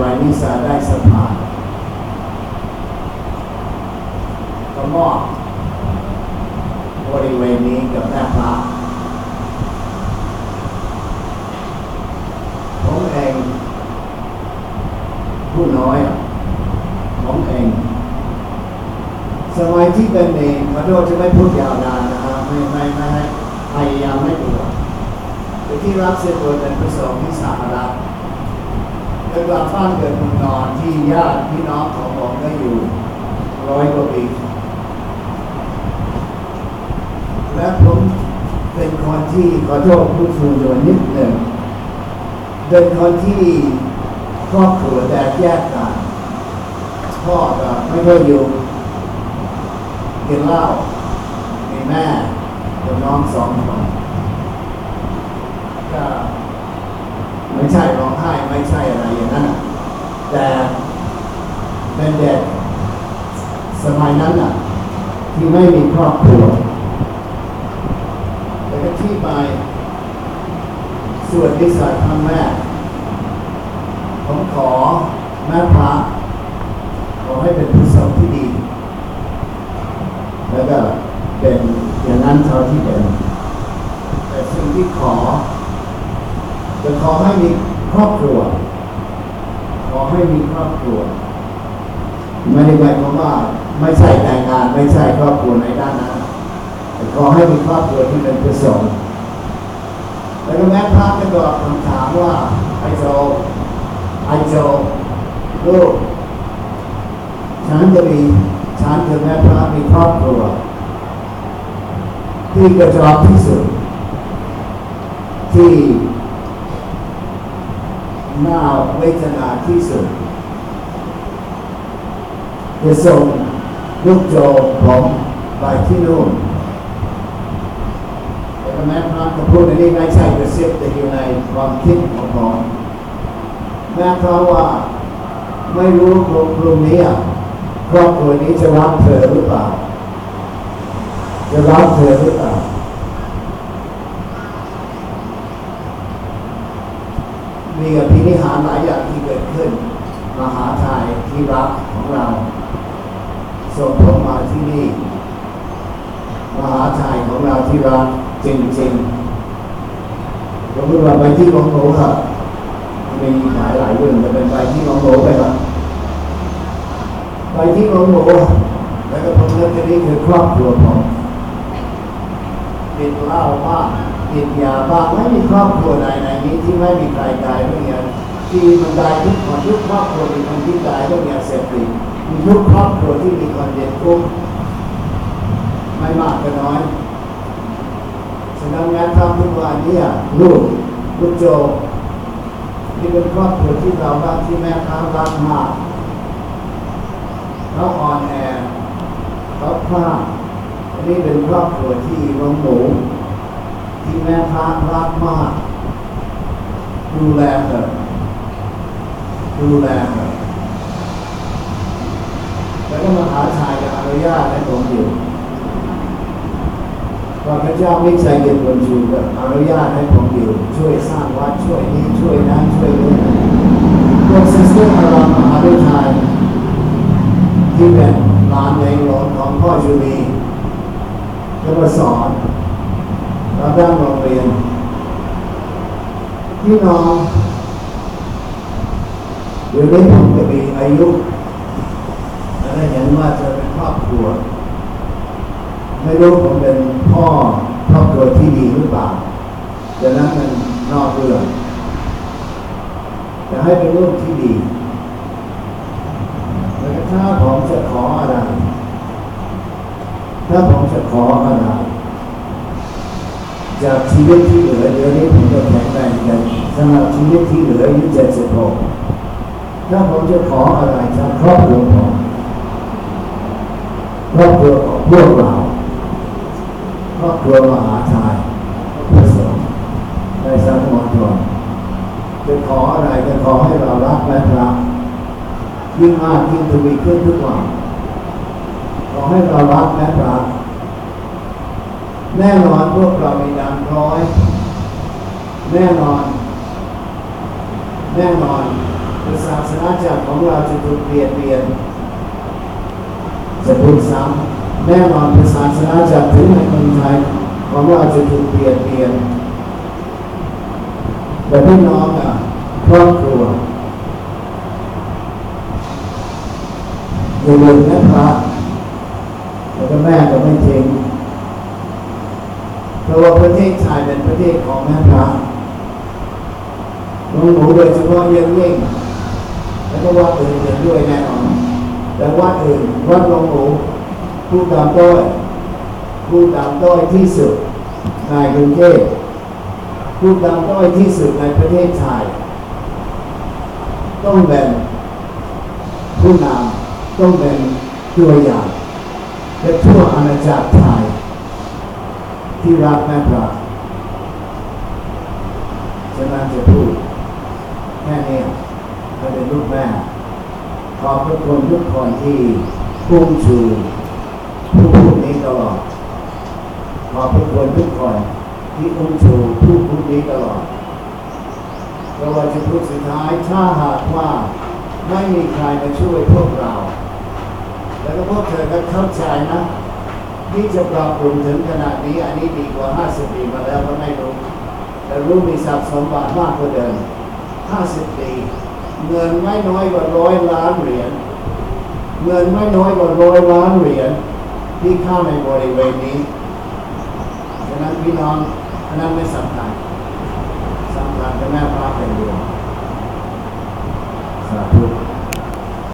วายนิสาได้สภาก็มอบบริเวณนี้กับแม่พระผมเองผู้น้อยอะผมเองสมัยที่เป็นเองขอโทษจะไม่พูดยาวนานนะฮะไม่ไม่ไม่ให้พยายามไม่ปวดไปที่รับเสด็จเป็นประสงค์ที่สหรัฐ แล้วกลับบ้านเกิดเมืองนอนที่ญาติพี่น้องของผมก็อยู่ร้อยกว่าปีและผมเป็นคนที่ขอโทษผู้สูงอายุนิดหนึ่งเป็นคนที่ครอบครัวแตกแยกกันพ่อก็ไม่ค่อยอยู่กินเหล้ามีแม่กับน้องสองคนก็ ไม่ใช่ร้องไห้ไม่ใช่อะไรอย่างนั้นน่ะแต่เป็นเด็กสมัยนั้นน่ะ ที่ไม่มีครอบครัวแล้วก็ที่ไปส่วนนิสัยครั้งแรกผมขอแม่พระขอให้เป็นผู้สงที่ดี แล้วก็เป็นอย่างนั้นเท่าที่เป็นแต่สิ่งที่ขอ จะขอให้มีครอบครัว ขอให้มีครอบครัว ไม่ได้หมายความว่าไม่ใช่แต่งงานไม่ใช่ครอบครัวในด้านนั้นแต่ขอให้มีครอบครัวที่เป็นกุศลแล้วก็แม่พระก็ตอบคำถามว่าไอโจไอโจลูกฉันจะมีฉันกับแม่พระมีครอบครัว ที่กระจอกที่สุดที่ น่าเวทนาที่สุดจะส่งลูกโจผมไปที่นู่นแต่แม่พระก็พูดในนี้ไม่ใช่กระซิบแต่อยู่ในความคิดของผมแม่เพราะว่าไม่รู้กลุ่มกลุ่มนี้อะครอบครัวนี้จะรับเธอหรือเปล่าจะรับเธอหรือเปล่า มีอภินิหารหลายอย่างที่เกิดขึ้น มหาทายที่รักของเราส่งผมมาที่นี่ มหาชายของเราที่รักจริงๆผมรู้ว่าไปที่หลวงโหครับมีหลายหลายเรื่องจะเป็นไปที่หลวงโหไปครับไปที่หลวงโหแล้วก็ผมเลือกที่นี่คือครอบครัวผมติดเหล้าบ้าง ติดยาบ้างไม่มีครอบครัวใดในนี้ที่ไม่มีใครตายเพราะยาที่มันตายทุกคนทุกครอบครัวมีคนที่ตายเพราะยาเสพติดมีทุกครอบครัวที่มีคนเด็กคุกไม่มากก็น้อยฉะนั้นงานทำทุกวันนี้ลูกลูกโจที่เป็นครอบครัวที่เรารักที่แม่ค้ารักมากเขาอ่อนแอเขาพลาดอันนี้เป็นครอบครัวที่ลงหมู ที่แม่ค้ารักมาก ดูแลเถอะดูแลเถอะแล้วก็มาหาชายจะอนุญาตให้ผมอยู่ว่าพระเจ้าไม่ใจเย็นบนชูก็อนุญาตให้ผมอยู่ช่วยสร้างวัดช่วยนี้ช่วยนั้นช่วยนี้พวกซิสเตอร์อารามมหาวิทยาลัยที่เป็นลานในหลวงของพ่อชูนีก็มาสอน เราด้านโรงเรียนพี่น้องเดี๋ยวนี้ผมจะมีอายุและเห็นว่าจะเป็นครอบครัว ไม่รู้ผมเป็นพ่อครอบครัวที่ดีหรือเปล่าดังนั้นมันนอกเรื่องจะให้เป็นลูกที่ดีแล้วถ้าผมจะขออะไร ถ้าผมจะขออะไร จากชีวิตที่เหลือเดี๋ยวนี้ผมจะแข็งแรงกันสำหรับชีวิตที่เหลืออายุเจ็ดสิบหกถ้าผมจะขออะไรจากครอบครัวผมครอบครัวของพวกเราครอบครัวมหาชายพระสงฆ์ในสังคมชนจะขออะไรจะขอให้เรารักและรักยิ่งมากยิ่งทวีขึ้นทุกวันขอให้เรารักและรัก แน่นอนพวกเรามีดังร้อย แน่นอน แน่นอนศาสนาจักรของเราจะถูกเปลี่ยนเปลี่ยนจะพูดซ้ำแน่นอนศาสนาจักรถึงในเมืองไทยของเราจะถูกเปลี่ยนเปลี่ยนแต่พี่น้องอะครอบครัวอย่าลืมนะพระแล้วก็แม่ก็ไม่ทิ้ง ราะว่าประเทศไทยเป็นประเทศของแม่พระหลวงหนูโดยเฉพาะเยี่ยงยิ่งแล้วก็วัดอื่นเห็นด้วยแน่นอนแต่วัดอื่นวัดหลวงหนูผู้ดำต้อยผู้ดำต้อยที่สุดในกรุงเทพผู้ดำต้อยที่สุดในประเทศไทยต้องเป็นผู้นำต้องเป็นตัวอย่างและทั่วอาณาจักรไทย ที่รักแม่พระฉะนั้นจะพูดแค่นี้ถ้าเป็นลูกแม่ ขอบพระคุณทุกคนที่พุ่งชูผู้พูดนี้ตลอด ขอบพระคุณทุกคนที่พุ่งชูผู้พูดนี้ตลอดเราว่าจะพูดสุดท้ายถ้าหากว่าไม่มีใครมาช่วยพวกเรา แล้วก็พวกเธอก็เข้าใจนะ ที่จะปรับปรุงถึงขนาดนี้ อันนี้ดีกว่า 50 ปีมาแล้วก็ไม่รู้ แต่รู้มีทรัพย์สมบัติมากกว่าเดิม 50 ปี เงินไม่น้อยกว่าร้อยล้านเหรียญ เงินไม่น้อยกว่าร้อยล้านเหรียญที่เข้าในบริเวณนี้ฉะนั้นพี่น้องอันนั้นไม่สำคัญสำคัญแต่แม่พระเป็นดวงสาธุ